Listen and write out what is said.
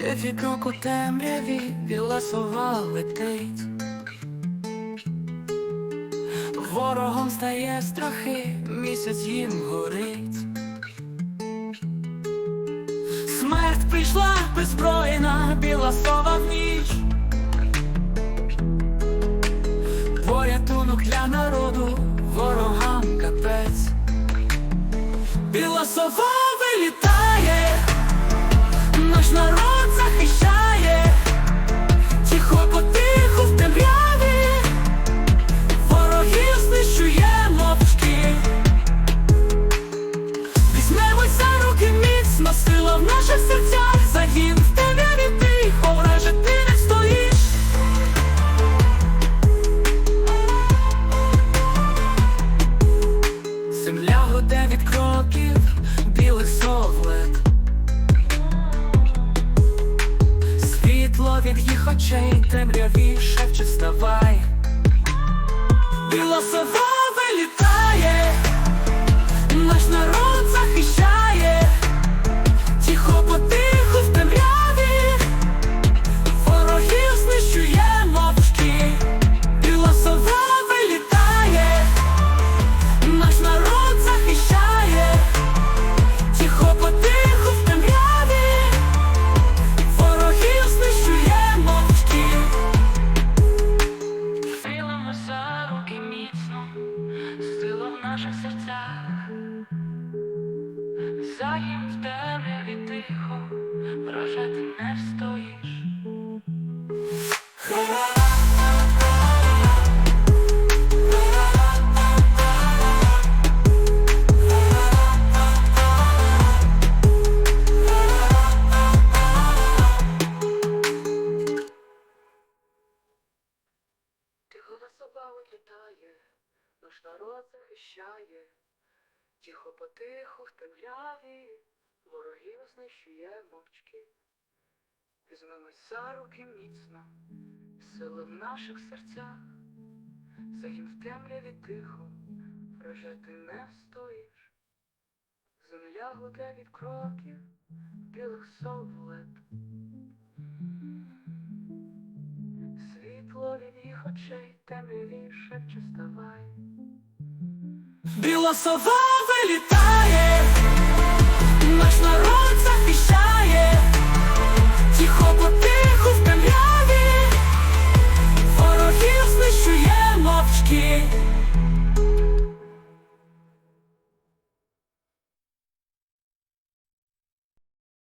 Дев'ять року темряві біла сова летить. Ворогом стає страхи, місяць їм горить. Смерть прийшла беззбройна, біла сова в ніч. Порятунок для Біла сова від їх очей, темряві шепче вставай Біла сила в наших серцях, наш народ захищає, тихо потиху в темряві, ворогів знищує мовчки. Візьмемось за руки міцно, сили в наших серцях, загін в темряві тихо, враже ти не стоїш. Земля гуде від кроків, білих совлет. Світло від їх очей, темряві шепче вставай. Біла сова вилітає.